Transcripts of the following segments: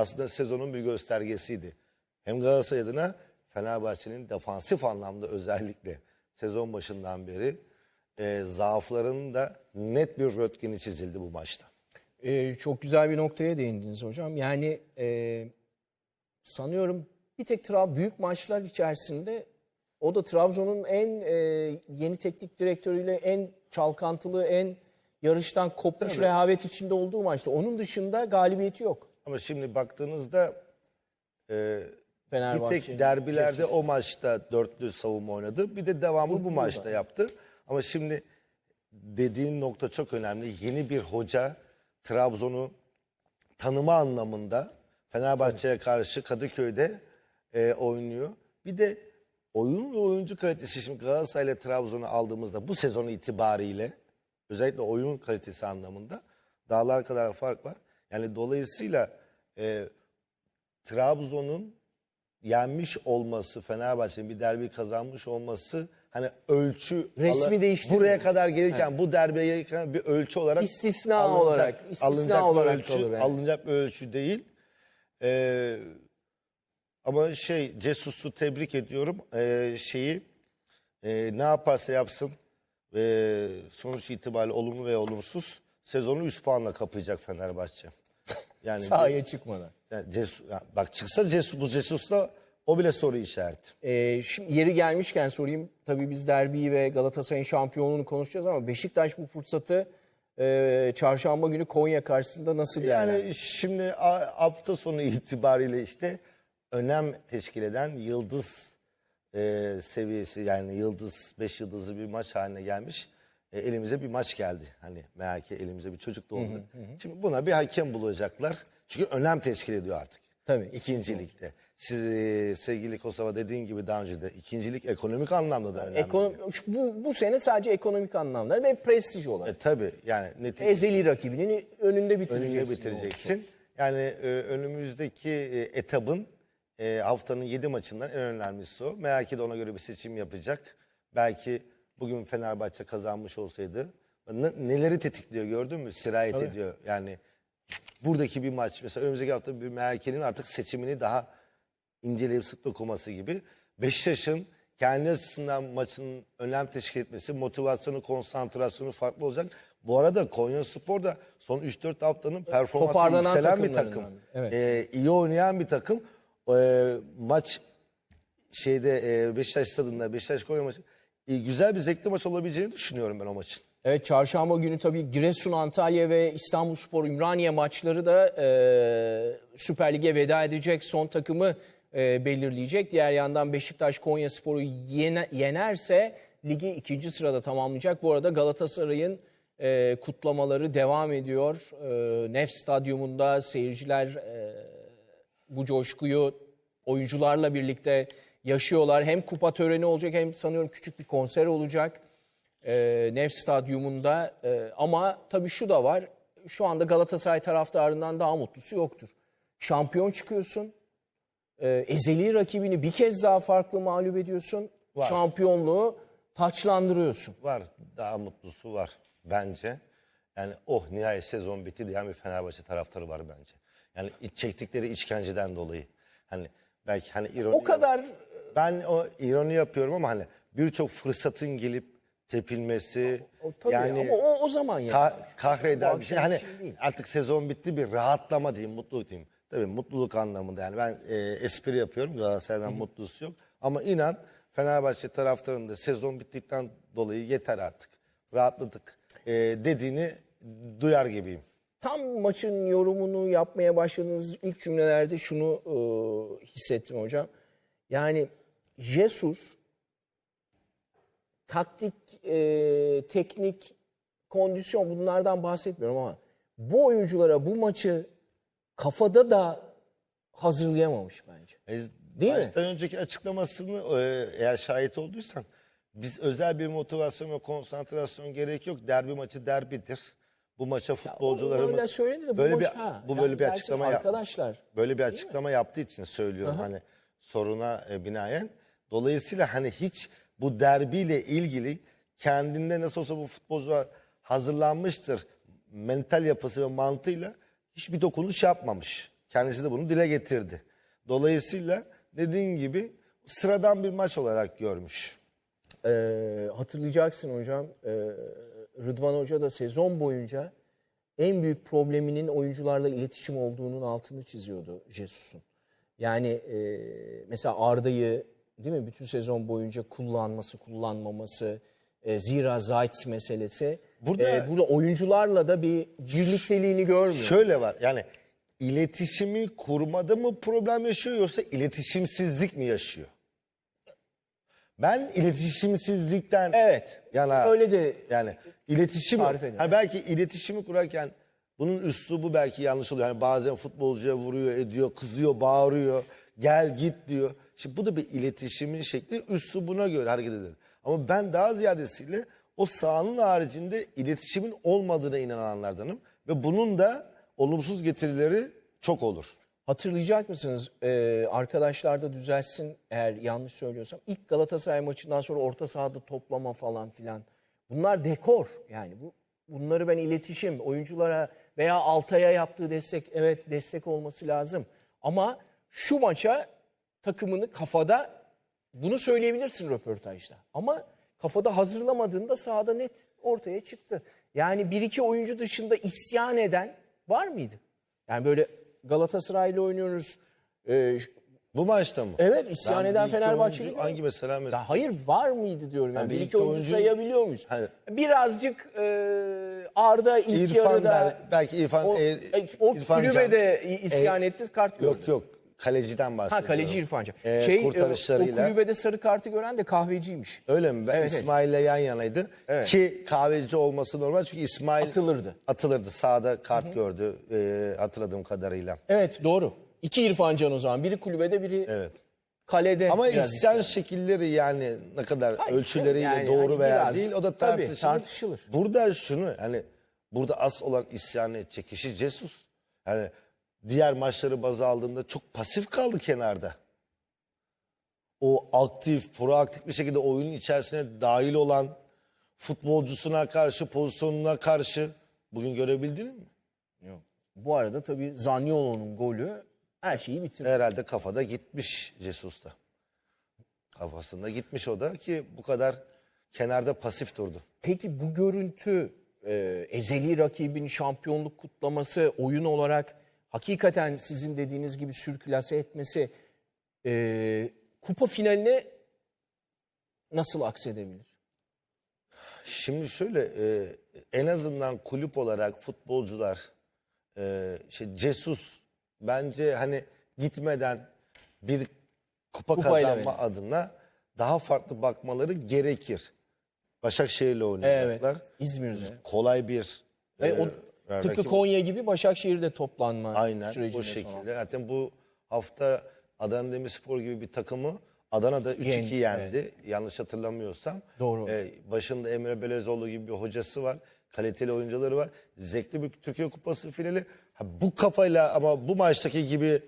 aslında sezonun bir göstergesiydi. Hem Galatasaray adına Fenerbahçe'nin defansif anlamda özellikle sezon başından beri e, zaaflarının da net bir röntgeni çizildi bu maçta. Ee, çok güzel bir noktaya değindiniz hocam. Yani e, sanıyorum bir tek Trab büyük maçlar içerisinde o da Trabzon'un en e, yeni teknik direktörüyle en çalkantılı, en yarıştan kopmuş rehavet içinde olduğu maçta. Onun dışında galibiyeti yok. Ama şimdi baktığınızda e, bir tek derbilerde Jesus. o maçta dörtlü savunma oynadı. Bir de devamlı bu maçta yaptı. Ama şimdi dediğin nokta çok önemli. Yeni bir hoca Trabzon'u tanıma anlamında Fenerbahçe'ye karşı Kadıköy'de e, oynuyor. Bir de oyun ve oyuncu kalitesi şimdi Galatasaray ile Trabzon'u aldığımızda bu sezon itibariyle özellikle oyun kalitesi anlamında dağlar kadar fark var. Yani dolayısıyla e, Trabzon'un yenmiş olması, Fenerbahçe'nin bir derbi kazanmış olması hani ölçü Resmi ala- değiştirmiyor. buraya kadar gelirken bu derbiye gelirken bir ölçü olarak İstisna olarak, istisna alınacak olarak ölçü, kalır yani. alınacak bir ölçü değil. Ee, ama şey Cesus'u tebrik ediyorum. Ee, şeyi e, ne yaparsa yapsın ve sonuç itibariyle olumlu ve olumsuz sezonu 3 puanla kapayacak Fenerbahçe. Yani Sahaya çıkmadan. yani Cesus, yani bak çıksa Cesus, bu Cesus'la o bile soru işareti. Ee, şimdi yeri gelmişken sorayım. Tabii biz derbiyi ve Galatasaray'ın şampiyonluğunu konuşacağız ama Beşiktaş bu fırsatı e, çarşamba günü Konya karşısında nasıl değerlendirecek? Yani şimdi hafta sonu itibariyle işte önem teşkil eden yıldız e, seviyesi yani yıldız, beş yıldızlı bir maç haline gelmiş. E, elimize bir maç geldi. Hani meğer ki elimize bir çocuk doğdu. Şimdi buna bir hakem bulacaklar. Çünkü önem teşkil ediyor artık. Tabii. İkincilikte. Siz e, sevgili Kosova dediğin gibi daha önce de ikincilik ekonomik anlamda da önemli. Ekonom- şu- bu, bu sene sadece ekonomik anlamda ve prestij olarak. E, tabii yani neticede Ezeli rakibinin önünde bitireceksin. önünde bitireceksin. Yani e, önümüzdeki e, etabın e, haftanın 7 maçından en önemlisi o. Belki de ona göre bir seçim yapacak. Belki bugün Fenerbahçe kazanmış olsaydı ne- neleri tetikliyor gördün mü? Sirayet ediyor. Yani buradaki bir maç mesela önümüzdeki hafta bir Merkel'in artık seçimini daha inceleyip sık dokuması gibi. Beşiktaş'ın kendi açısından maçın önem teşkil etmesi, motivasyonu, konsantrasyonu farklı olacak. Bu arada Konya Spor da son 3-4 haftanın performansı Toparlanan yükselen bir takım. Evet. Ee, iyi oynayan bir takım. Ee, maç şeyde e, Beşiktaş stadında Beşiktaş Konya maçı e, güzel bir zevkli maç olabileceğini düşünüyorum ben o maçın. Evet çarşamba günü tabii Giresun, Antalya ve İstanbulspor Ümraniye maçları da e, Süper Lig'e veda edecek son takımı e, belirleyecek. Diğer yandan Beşiktaş Konyaspor'u yene, yenerse ligi ikinci sırada tamamlayacak. Bu arada Galatasaray'ın e, kutlamaları devam ediyor. E, Nef Stadyumunda seyirciler e, bu coşkuyu oyuncularla birlikte yaşıyorlar. Hem kupa töreni olacak hem sanıyorum küçük bir konser olacak e, Nef Stadyumunda. E, ama tabii şu da var. Şu anda Galatasaray taraftarından daha mutlusu yoktur. Şampiyon çıkıyorsun. E, ezeli rakibini bir kez daha farklı mağlup ediyorsun. Var. Şampiyonluğu taçlandırıyorsun. Var. Daha mutlusu var bence. Yani oh nihayet sezon bitti diyen bir Fenerbahçe taraftarı var bence. Yani çektikleri işkenceden dolayı. Hani belki hani ironi O kadar ben o ironi yapıyorum ama hani birçok fırsatın gelip tepilmesi o, tabii yani ama o, o zaman ya. ka- kahreden bir şey. Hani değil. artık sezon bitti bir rahatlama diyeyim, mutluluk diyeyim. Tabii mutluluk anlamında yani ben e, espri yapıyorum Galatasaray'dan mutlusu yok. Ama inan Fenerbahçe taraftarının da sezon bittikten dolayı yeter artık. Rahatladık e, dediğini duyar gibiyim. Tam maçın yorumunu yapmaya başladığınız ilk cümlelerde şunu e, hissettim hocam. Yani Jesus taktik, e, teknik, kondisyon bunlardan bahsetmiyorum ama bu oyunculara bu maçı kafada da hazırlayamamış bence. E, Değil mi? önceki açıklamasını e, eğer şahit olduysan biz özel bir motivasyon ve konsantrasyon gerek yok. Derbi maçı derbidir. Bu maça futbolcularımız öyle söylenir de bu böyle maç- bir ha, bu yani böyle bir dersin açıklama yapmış. arkadaşlar, Böyle bir açıklama yaptığı için söylüyorum hani soruna e, binaen. Dolayısıyla hani hiç bu derbiyle ilgili kendinde nasıl olsa bu futbolcular hazırlanmıştır mental yapısı ve mantığıyla hiçbir dokunuş yapmamış. Kendisi de bunu dile getirdi. Dolayısıyla dediğin gibi sıradan bir maç olarak görmüş. Ee, hatırlayacaksın hocam, e, Rıdvan Hoca da sezon boyunca en büyük probleminin oyuncularla iletişim olduğunun altını çiziyordu Jesus'un. Yani e, mesela Arda'yı değil mi bütün sezon boyunca kullanması, kullanmaması, e, zira Zayt meselesi. Burada- e, burada oyuncularla da bir birlikteliğini görmüyor. Şöyle var yani iletişimi kurmada mı problem yaşıyor yoksa iletişimsizlik mi yaşıyor? Ben iletişimsizlikten Evet. yana Öyle de yani iletişim Tarif edin. hani belki iletişimi kurarken bunun üslubu belki yanlış oluyor. Yani bazen futbolcuya vuruyor, ediyor, kızıyor, bağırıyor, gel git diyor. Şimdi bu da bir iletişimin şekli üslubuna göre hareket eder. Ama ben daha ziyadesiyle o sahanın haricinde iletişimin olmadığına inananlardanım ve bunun da olumsuz getirileri çok olur. Hatırlayacak mısınız? Ee, arkadaşlar da düzelsin eğer yanlış söylüyorsam. İlk Galatasaray maçından sonra orta sahada toplama falan filan. Bunlar dekor. Yani bu bunları ben iletişim, oyunculara veya Altay'a yaptığı destek evet destek olması lazım. Ama şu maça takımını kafada bunu söyleyebilirsin röportajda. Ama kafada hazırlamadığında sahada net ortaya çıktı. Yani bir iki oyuncu dışında isyan eden var mıydı? Yani böyle Galatasaray'la oynuyoruz. Ee, Bu maçta mı? evet isyan Ben eden bir iki Fenerbahçe. oyuncu- Hangi mesela mesela? Ya hayır var mıydı diyorum. Yani Ha, bir iki oyuncu oyuncu- sayabiliyor muyuz? Hayır. Birazcık e, Arda ilk İrfan yarıda der, belki İrfan o, e, o İrfan Can- kulübede isyan etti kart gördü. Yok yok kaleciden bahsediyorum. Ha kaleci İrfan Can. Ee, şey, e, kurtarışlarıyla. o kulübede sarı kartı gören de kahveciymiş. Öyle mi? Ben Evet, evet. İsmail'le yan yanaydı. Evet. Ki kahveci olması normal çünkü İsmail Atılırdı. atılırdı. Sağda kart gördü e, hatırladığım kadarıyla. Evet doğru. İki İrfan Can o zaman. Biri kulübede biri Evet. kalede. Ama isyan şekilleri yani ne kadar Hayır, ölçüleriyle yani doğru hani veya biraz, değil o da tabii, tartışılır. tartışılır. Burada şunu hani burada as olan isyan edecek kişi Jesus. Yani diğer maçları baz aldığında çok pasif kaldı kenarda. O aktif, proaktif bir şekilde oyunun içerisine dahil olan futbolcusuna karşı, pozisyonuna karşı bugün görebildin mi? Yok. Bu arada tabii Zaniolo'nun golü her şeyi bitirdi. Herhalde kafada gitmiş Jesus'ta. Kafasında gitmiş o da ki bu kadar kenarda pasif durdu. Peki bu görüntü e, ezeli rakibin şampiyonluk kutlaması oyun olarak hakikaten sizin dediğiniz gibi sürkülase etmesi e, kupa finaline nasıl aksedebilir? Şimdi şöyle e, en azından kulüp olarak futbolcular e, şey Jesus bence hani gitmeden bir kupa Kupayla kazanma adına daha farklı bakmaları gerekir. Başakşehir'le oynayacaklar. Evet. İzmir'de. Kolay bir E, e, o, yani tıpkı rakip- Konya gibi Başakşehir'de toplanma Aynen sürecinde o şekilde. hafta. Zaten bu hafta Adana Demirspor gibi bir takımı Adana'da 3-2 Yendi, yendi. Yanlış hatırlamıyorsam. Doğru. Ee, başında Emre Belezoğlu gibi bir hocası var. Kaliteli oyuncuları var. Zevkli bir Türkiye Kupası finali. Ha, bu kafayla ama bu maçtaki gibi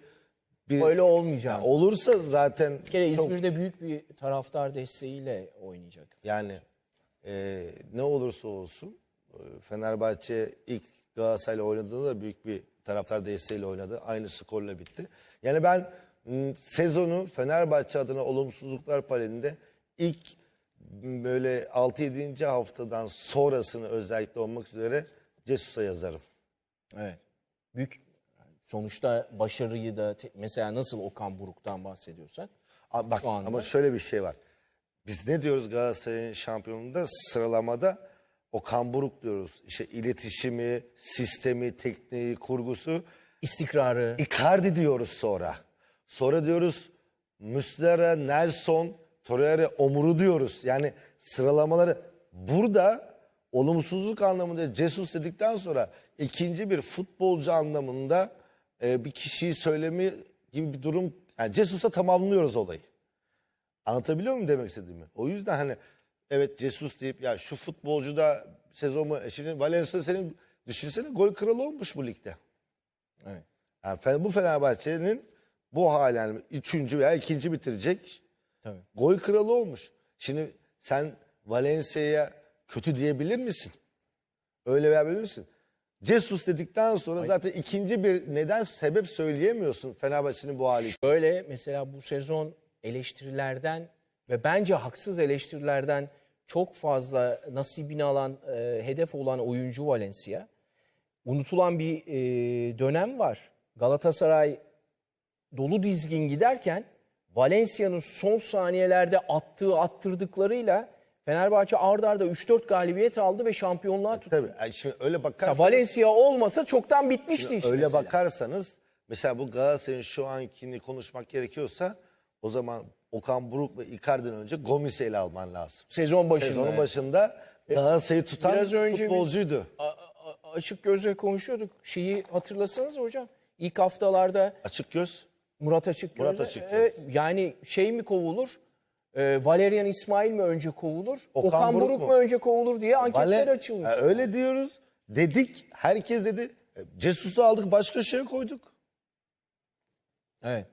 bir Öyle olmayacak. olursa zaten Bir kere çok- İzmir'de büyük bir taraftar desteğiyle oynayacak. yani e, ne olursa olsun e, Fenerbahçe ilk Galatasaray'la oynadığında da büyük bir taraftar desteğiyle oynadı. Aynı skorla bitti. Yani ben sezonu Fenerbahçe adına olumsuzluklar paletinde ilk böyle 6-7. haftadan sonrasını özellikle olmak üzere Cesus'a yazarım. Evet. Büyük sonuçta başarıyı da mesela nasıl Okan Buruk'tan bahsediyorsak Ama Bak anda- ama şöyle bir şey var. Biz ne diyoruz Galatasaray'ın şampiyonunda sıralamada o kamburuk diyoruz. İşte iletişimi, sistemi, tekniği, kurgusu. istikrarı Icardi diyoruz sonra. Sonra diyoruz Muslera, Nelson, Torreira, Omur'u diyoruz. Yani sıralamaları burada olumsuzluk anlamında Jesus dedikten sonra ikinci bir futbolcu anlamında e, bir kişiyi söylemi gibi bir durum. Yani Jesus'a tamamlıyoruz olayı. Anlatabiliyor muyum demek istediğimi? O yüzden hani evet Jesus deyip ya şu futbolcu da sezonu e şimdi Valencia senin düşünsene gol kralı olmuş bu ligde. evet. Yani Fe- bu Fenerbahçe'nin bu halen üçüncü veya ikinci bitirecek Tabii. gol kralı olmuş. Şimdi sen Valencia'ya kötü diyebilir misin? Öyle veya misin? Jesus dedikten sonra zaten ikinci bir neden sebep söyleyemiyorsun Fenerbahçe'nin bu hali. Böyle mesela bu sezon eleştirilerden ve bence haksız eleştirilerden çok fazla nasibini alan, e, hedef olan oyuncu Valencia. Unutulan bir e, dönem var. Galatasaray dolu dizgin giderken Valencia'nın son saniyelerde attığı attırdıklarıyla Fenerbahçe ard arda 3-4 galibiyet aldı ve şampiyonluğa tuttu. Tabii yani şimdi öyle Mesela bakarsanız, Valencia olmasa çoktan bitmişti işte. öyle mesela. bakarsanız mesela bu Galatasaray'ın şu ankini konuşmak gerekiyorsa o zaman Okan Buruk ve Icardi'den önce Gomis'i ele alman lazım. Sezon başında. Sezonun başında Galatasaray'ı tutan biraz önce biz- futbolcuydu. A- açık gözle konuşuyorduk. Şeyi hatırlasanız hocam. İlk haftalarda Açık göz. Murat Açık Murat Açıkgöz. yani şey mi kovulur? E, Valerian İsmail mi önce kovulur? Okan Okan, Buruk Buruk, mu? mu önce kovulur diye anketler Vale- açılmış. Ha, öyle diyoruz. Dedik. Herkes dedi. E, Cesus'u aldık başka şeye koyduk. Evet.